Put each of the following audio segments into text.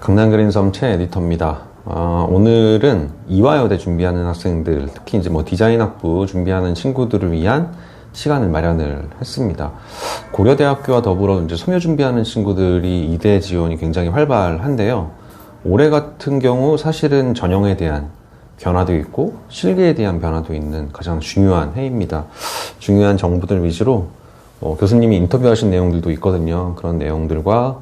강남그린섬 최 에디터입니다. 아, 오늘은 이화여대 준비하는 학생들, 특히 이제 뭐 디자인학부 준비하는 친구들을 위한 시간을 마련을 했습니다. 고려대학교와 더불어 이제 소묘 준비하는 친구들이 이대 지원이 굉장히 활발한데요. 올해 같은 경우 사실은 전형에 대한 변화도 있고 실기에 대한 변화도 있는 가장 중요한 해입니다. 중요한 정보들 위주로 뭐 교수님이 인터뷰하신 내용들도 있거든요. 그런 내용들과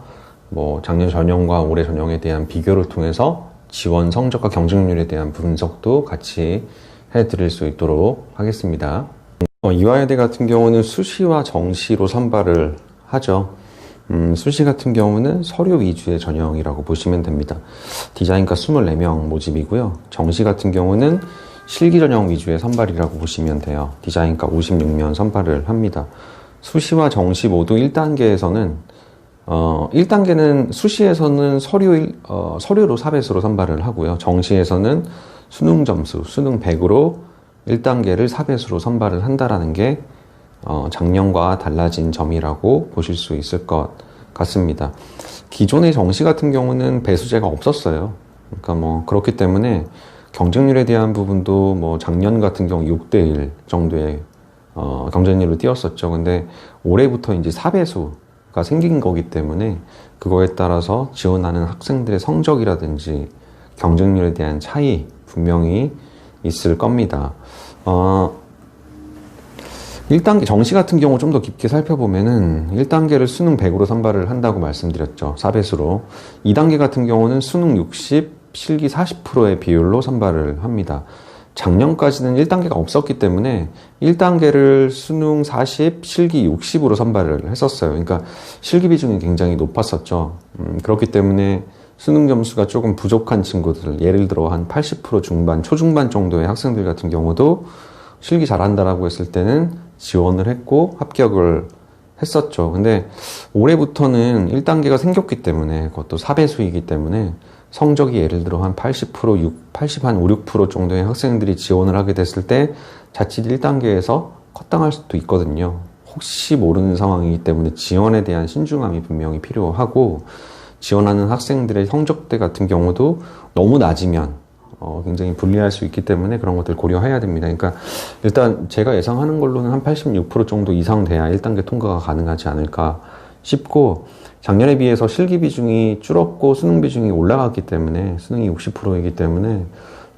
뭐 작년 전형과 올해 전형에 대한 비교를 통해서 지원 성적과 경쟁률에 대한 분석도 같이 해드릴 수 있도록 하겠습니다. 어, 이화여대 같은 경우는 수시와 정시로 선발을 하죠. 음, 수시 같은 경우는 서류 위주의 전형이라고 보시면 됩니다. 디자인과 24명 모집이고요. 정시 같은 경우는 실기 전형 위주의 선발이라고 보시면 돼요. 디자인과 56명 선발을 합니다. 수시와 정시 모두 1단계에서는 어, 1단계는 수시에서는 서류, 일- 어, 서류로 4배수로 선발을 하고요. 정시에서는 수능 점수, 수능 100으로 1단계를 4배수로 선발을 한다라는 게 어, 작년과 달라진 점이라고 보실 수 있을 것 같습니다. 기존의 정시 같은 경우는 배수제가 없었어요. 그러니까 뭐 그렇기 때문에 경쟁률에 대한 부분도 뭐 작년 같은 경우 6대1 정도의 어, 경쟁률을 띄웠었죠. 근데 올해부터 이제 4배수 가 생긴 거기 때문에 그거에 따라서 지원하는 학생들의 성적이라든지 경쟁률에 대한 차이 분명히 있을 겁니다. 어, 1단계 정시 같은 경우 좀 더 깊게 살펴보면은 1단계를 수능 100으로 선발을 한다고 말씀드렸죠. 4배수로. 2단계 같은 경우는 수능 60, 실기 40%의 비율로 선발을 합니다. 작년까지는 1단계가 없었기 때문에 1단계를 수능 40, 실기 60으로 선발을 했었어요. 그러니까 실기 비중이 굉장히 높았었죠. 음, 그렇기 때문에 수능 점수가 조금 부족한 친구들, 예를 들어 한 80% 중반, 초중반 정도의 학생들 같은 경우도 실기 잘한다라고 했을 때는 지원을 했고 합격을 했었죠. 근데 올해부터는 1단계가 생겼기 때문에 그것도 4배수이기 때문에 성적이 예를 들어 한 80%, 6, 80, 한 5, 6% 정도의 학생들이 지원을 하게 됐을 때 자칫 1단계에서 컷당할 수도 있거든요. 혹시 모르는 상황이기 때문에 지원에 대한 신중함이 분명히 필요하고 지원하는 학생들의 성적대 같은 경우도 너무 낮으면 어, 굉장히 불리할 수 있기 때문에 그런 것들 고려해야 됩니다. 그러니까 일단 제가 예상하는 걸로는 한 86% 정도 이상 돼야 1단계 통과가 가능하지 않을까 싶고 작년에 비해서 실기 비중이 줄었고 수능 비중이 올라갔기 때문에 수능이 60%이기 때문에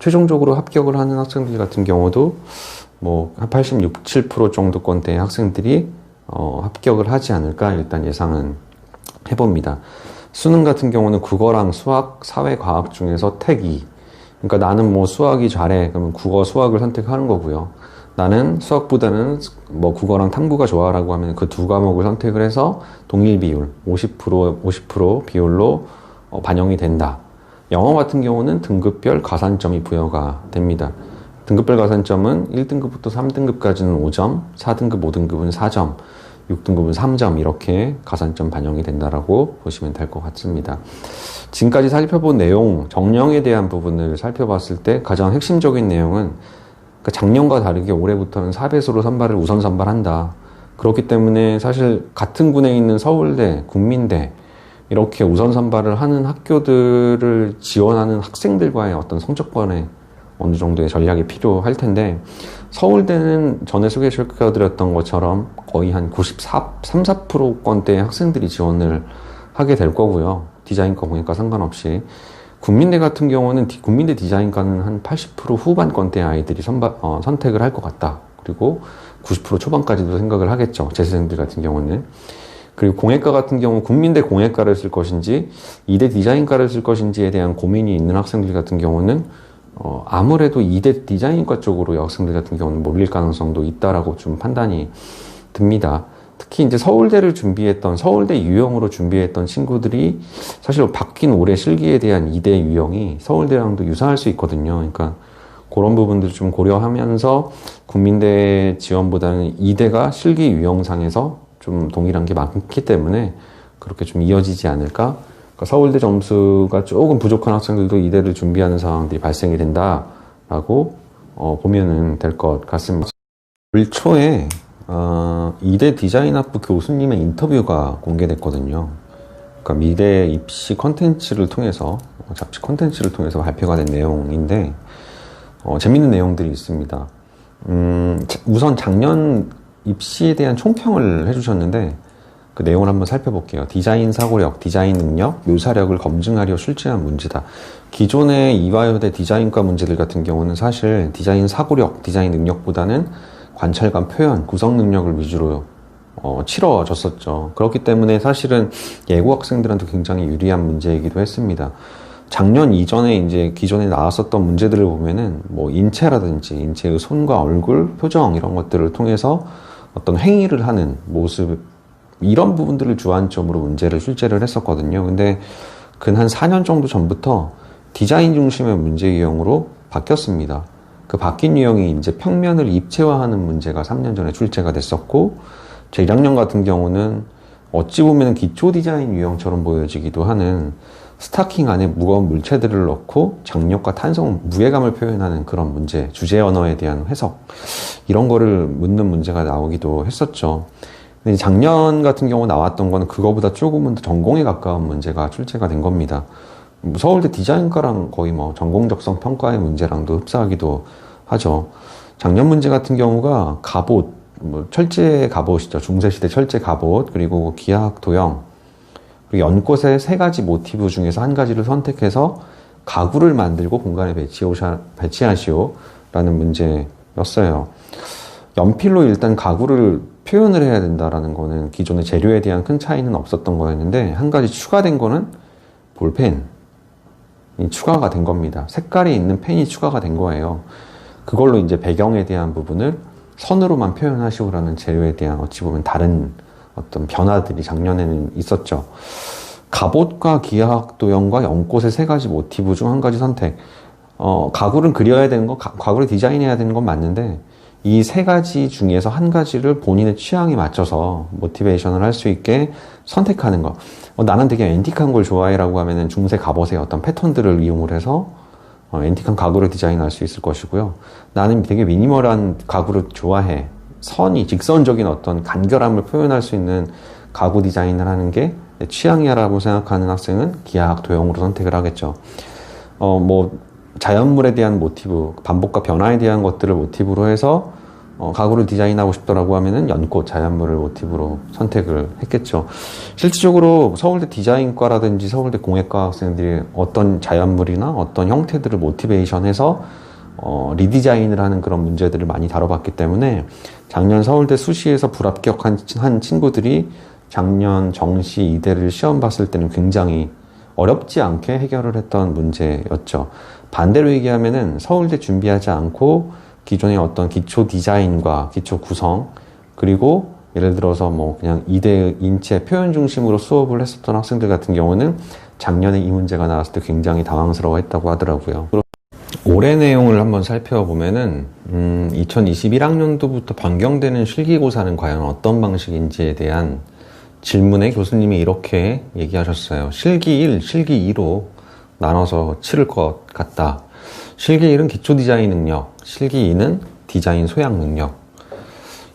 최종적으로 합격을 하는 학생들 같은 경우도 뭐 한 86, 7% 정도권대의 학생들이 어, 합격을 하지 않을까 일단 예상은 해봅니다. 수능 같은 경우는 국어랑 수학, 사회, 과학 중에서 택 2. 그러니까 나는 뭐 수학이 잘해. 그러면 국어, 수학을 선택하는 거고요. 나는 수학보다는 뭐 국어랑 탐구가 좋아라고 하면 그 두 과목을 선택을 해서 동일 비율, 50%, 50% 비율로 어, 반영이 된다. 영어 같은 경우는 등급별 가산점이 부여가 됩니다. 등급별 가산점은 1등급부터 3등급까지는 5점, 4등급, 5등급은 4점, 6등급은 3점 이렇게 가산점 반영이 된다라고 보시면 될 것 같습니다. 지금까지 살펴본 내용, 정령에 대한 부분을 살펴봤을 때 가장 핵심적인 내용은 그러니까 작년과 다르게 올해부터는 4배수로 선발을 우선 선발한다. 그렇기 때문에 사실 같은 군에 있는 서울대, 국민대 이렇게 우선 선발을 하는 학교들을 지원하는 학생들과의 어떤 성적권에 어느 정도의 전략이 필요할 텐데 서울대는 전에 소개시켜드렸던 것처럼 거의 한 94, 3, 4%권대의 학생들이 지원을 하게 될 거고요. 디자인과 공예과 상관없이. 국민대 같은 경우는 디- 국민대 디자인과는 한 80% 후반권대 아이들이 선발, 어, 선택을 할 것 같다. 그리고 90% 초반까지도 생각을 하겠죠. 재수생들 같은 경우는. 그리고 공예과 같은 경우 국민대 공예과를 쓸 것인지 이대 디자인과를 쓸 것인지에 대한 고민이 있는 학생들 같은 경우는 어, 아무래도 이대 디자인과 쪽으로 학생들 같은 경우는 몰릴 가능성도 있다라고 좀 판단이 듭니다. 특히 이제 서울대를 준비했던 서울대 유형으로 준비했던 친구들이 사실 바뀐 올해 실기에 대한 이대 유형이 서울대랑도 유사할 수 있거든요. 그러니까 그런 부분들 좀 고려하면서 국민대 지원보다는 이대가 실기 유형상에서 좀 동일한 게 많기 때문에 그렇게 좀 이어지지 않을까. 그러니까 서울대 점수가 조금 부족한 학생들도 이대를 준비하는 상황들이 발생이 된다라고 어, 보면은 될 것 같습니다. 올 초에 어, 이대 디자인학부 교수님의 인터뷰가 공개됐거든요. 그러니까 미래 입시 컨텐츠를 통해서 어, 잡지 컨텐츠를 통해서 발표가 된 내용인데 어, 재밌는 내용들이 있습니다. 음, 자- 우선 작년 입시에 대한 총평을 해주셨는데 그 내용을 한번 살펴볼게요. 디자인 사고력, 디자인 능력, 묘사력을 검증하려 출제한 문제다. 기존의 이화여대 디자인과 문제들 같은 경우는 사실 디자인 사고력, 디자인 능력보다는 관찰감, 표현, 구성 능력을 위주로 어, 치러졌었죠. 그렇기 때문에 사실은 예고 학생들한테 굉장히 유리한 문제이기도 했습니다. 작년 이전에 이제 기존에 나왔었던 문제들을 보면은 뭐 인체라든지 인체의 손과 얼굴, 표정 이런 것들을 통해서 어떤 행위를 하는 모습 이런 부분들을 주안점으로 문제를 출제를 했었거든요. 근데 근 한 4년 정도 전부터 디자인 중심의 문제 유형으로 바뀌었습니다. 그 바뀐 유형이 이제 평면을 입체화하는 문제가 3년 전에 출제가 됐었고, 제 1학년 같은 경우는 어찌 보면 기초 디자인 유형처럼 보여지기도 하는 스타킹 안에 무거운 물체들을 넣고 장력과 탄성, 무게감을 표현하는 그런 문제, 주제 언어에 대한 해석, 이런 거를 묻는 문제가 나오기도 했었죠. 근데 작년 같은 경우 나왔던 거는 그거보다 조금은 더 전공에 가까운 문제가 출제가 된 겁니다. 뭐 서울대 디자인과랑 거의 뭐 전공적성 평가의 문제랑도 흡사하기도 하죠. 작년 문제 같은 경우가 갑옷, 뭐 철제 갑옷이죠. 중세시대 철제 갑옷, 그리고 기하학 도형, 그리고 연꽃의 세 가지 모티브 중에서 한 가지를 선택해서 가구를 만들고 공간에 배치오샤, 배치하시오 라는 문제였어요. 연필로 일단 가구를 표현을 해야 된다라는 거는 기존의 재료에 대한 큰 차이는 없었던 거였는데 한 가지 추가된 거는 볼펜. 이 추가가 된 겁니다. 색깔이 있는 펜이 추가가 된 거예요. 그걸로 이제 배경에 대한 부분을 선으로만 표현하시오라는 재료에 대한 어찌 보면 다른 어떤 변화들이 작년에는 있었죠. 갑옷과 기하학 도형과 연꽃의 세 가지 모티브 중 한 가지 선택. 어, 가구를 그려야 되는 거, 가, 가구를 디자인해야 되는 건 맞는데 이 세 가지 중에서 한 가지를 본인의 취향에 맞춰서 모티베이션을 할 수 있게 선택하는 거. 어, 나는 되게 앤틱한 걸 좋아해라고 하면은 중세 갑옷의 어떤 패턴들을 이용을 해서 어, 앤틱한 가구를 디자인할 수 있을 것이고요. 나는 되게 미니멀한 가구를 좋아해. 선이 직선적인 어떤 간결함을 표현할 수 있는 가구 디자인을 하는 게내 취향이야라고 생각하는 학생은 기하학 도형으로 선택을 하겠죠. 어, 뭐, 자연물에 대한 모티브, 반복과 변화에 대한 것들을 모티브로 해서 어, 가구를 디자인하고 싶더라고 하면은 연꽃, 자연물을 모티브로 선택을 했겠죠. 실질적으로 서울대 디자인과라든지 서울대 공예과 학생들이 어떤 자연물이나 어떤 형태들을 모티베이션해서 어, 리디자인을 하는 그런 문제들을 많이 다뤄봤기 때문에 작년 서울대 수시에서 불합격한 친- 한 친구들이 작년 정시 이대를 시험 봤을 때는 굉장히 어렵지 않게 해결을 했던 문제였죠. 반대로 얘기하면은 서울대 준비하지 않고 기존의 어떤 기초 디자인과 기초 구성 그리고 예를 들어서 뭐 그냥 이대 인체 표현 중심으로 수업을 했었던 학생들 같은 경우는 작년에 이 문제가 나왔을 때 굉장히 당황스러워 했다고 하더라고요. 올해 내용을 한번 살펴보면은 음, 2021학년도부터 변경되는 실기고사는 과연 어떤 방식인지에 대한 질문에 교수님이 이렇게 얘기하셨어요. 실기 1, 실기 2로 나눠서 치를 것 같다. 실기 1은 기초 디자인 능력, 실기 2는 디자인 소양 능력.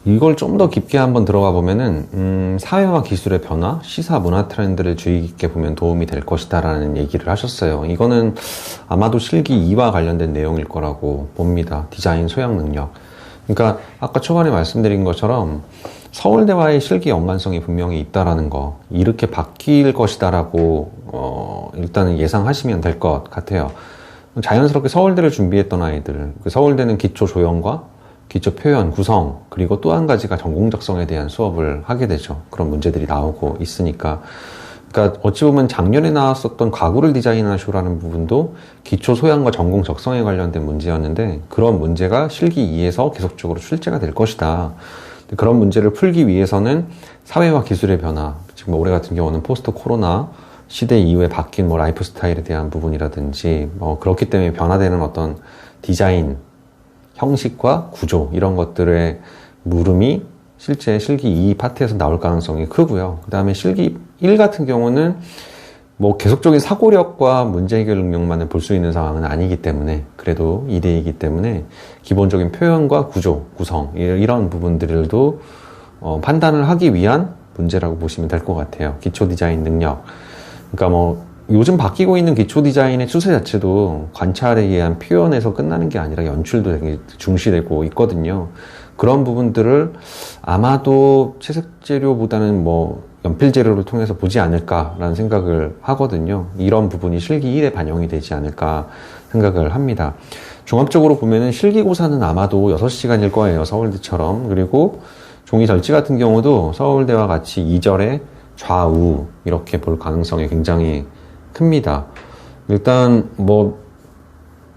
이걸 좀 더 깊게 한번 들어가 보면은 음, 사회와 기술의 변화, 시사 문화 트렌드를 주의 깊게 보면 도움이 될 것이다라는 얘기를 하셨어요. 이거는 아마도 실기 2와 관련된 내용일 거라고 봅니다. 디자인 소양 능력. 그러니까 아까 초반에 말씀드린 것처럼 서울대와의 실기 연관성이 분명히 있다라는 거, 이렇게 바뀔 것이다라고 어, 일단은 예상하시면 될 것 같아요. 자연스럽게 서울대를 준비했던 아이들, 그 서울대는 기초 조형과 기초 표현, 구성, 그리고 또 한 가지가 전공적성에 대한 수업을 하게 되죠. 그런 문제들이 나오고 있으니까. 그러니까 어찌 보면 작년에 나왔었던 가구를 디자인하시오라는 부분도 기초 소양과 전공 적성에 관련된 문제였는데 그런 문제가 실기 2에서 계속적으로 출제가 될 것이다. 그런 문제를 풀기 위해서는 사회와 기술의 변화, 지금 올해 같은 경우는 포스트 코로나 시대 이후에 바뀐 뭐 라이프 스타일에 대한 부분이라든지 뭐 그렇기 때문에 변화되는 어떤 디자인 형식과 구조 이런 것들의 물음이 실제 실기 2 파트에서 나올 가능성이 크고요. 그 다음에 실기 1 같은 경우는 뭐 계속적인 사고력과 문제 해결 능력만을 볼 수 있는 상황은 아니기 때문에 그래도 2대이기 때문에 기본적인 표현과 구조, 구성 이- 이런 부분들도 어, 판단을 하기 위한 문제라고 보시면 될 것 같아요. 기초 디자인 능력. 그러니까 뭐 요즘 바뀌고 있는 기초 디자인의 추세 자체도 관찰에 의한 표현에서 끝나는 게 아니라 연출도 되게 중시되고 있거든요. 그런 부분들을 아마도 채색 재료보다는 뭐 연필 재료를 통해서 보지 않을까라는 생각을 하거든요. 이런 부분이 실기 1에 반영이 되지 않을까 생각을 합니다. 종합적으로 보면은 실기고사는 아마도 6시간일 거예요. 서울대처럼. 그리고 종이 절지 같은 경우도 서울대와 같이 2절에 좌우 이렇게 볼 가능성이 굉장히 큽니다. 일단 뭐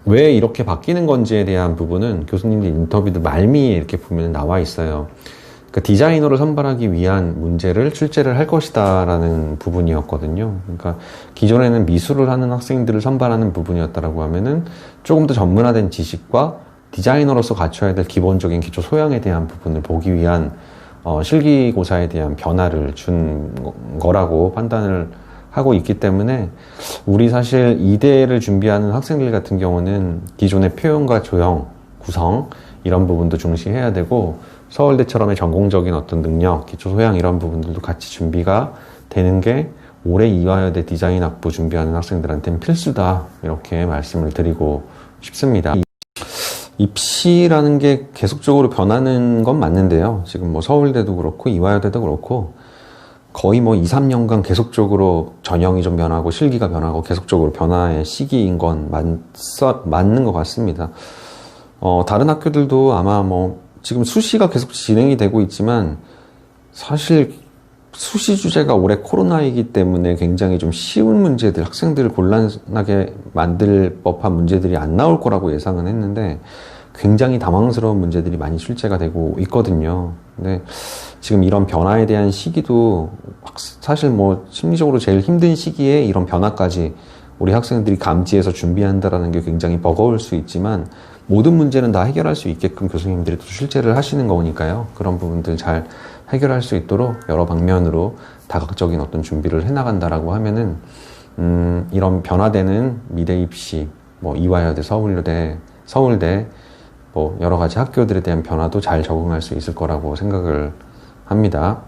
왜 이렇게 바뀌는 건지에 대한 부분은 교수님들 인터뷰도 말미에 이렇게 보면 나와 있어요. 그러니까 디자이너를 선발하기 위한 문제를 출제를 할 것이다라는 부분이었거든요. 그러니까 기존에는 미술을 하는 학생들을 선발하는 부분이었다라고 하면은 조금 더 전문화된 지식과 디자이너로서 갖춰야 될 기본적인 기초 소양에 대한 부분을 보기 위한 어, 실기고사에 대한 변화를 준 거라고 판단을 하고 있기 때문에 우리 사실 이대를 준비하는 학생들 같은 경우는 기존의 표현과 조형, 구성 이런 부분도 중시해야 되고 서울대처럼의 전공적인 어떤 능력, 기초 소양 이런 부분들도 같이 준비가 되는 게 올해 이화여대 디자인 학부 준비하는 학생들한테는 필수다 이렇게 말씀을 드리고 싶습니다. 입시라는 게 계속적으로 변하는 건 맞는데요. 지금 뭐 서울대도 그렇고 이화여대도 그렇고 거의 뭐 2, 3년간 계속적으로 전형이 좀 변하고 실기가 변하고 계속적으로 변화의 시기인 건 맞, 맞는 것 같습니다. 어, 다른 학교들도 아마 뭐 지금 수시가 계속 진행이 되고 있지만 사실 수시 주제가 올해 코로나이기 때문에 굉장히 좀 쉬운 문제들, 학생들을 곤란하게 만들 법한 문제들이 안 나올 거라고 예상은 했는데 굉장히 당황스러운 문제들이 많이 출제가 되고 있거든요. 근데 지금 이런 변화에 대한 시기도 사실 뭐 심리적으로 제일 힘든 시기에 이런 변화까지 우리 학생들이 감지해서 준비한다라는 게 굉장히 버거울 수 있지만 모든 문제는 다 해결할 수 있게끔 교수님들이 또 실제를 하시는 거니까요. 그런 부분들 잘 해결할 수 있도록 여러 방면으로 다각적인 어떤 준비를 해나간다라고 하면은 음, 이런 변화되는 미래 입시, 뭐 이화여대, 서울대, 서울대, 뭐 여러 가지 학교들에 대한 변화도 잘 적응할 수 있을 거라고 생각을 합니다.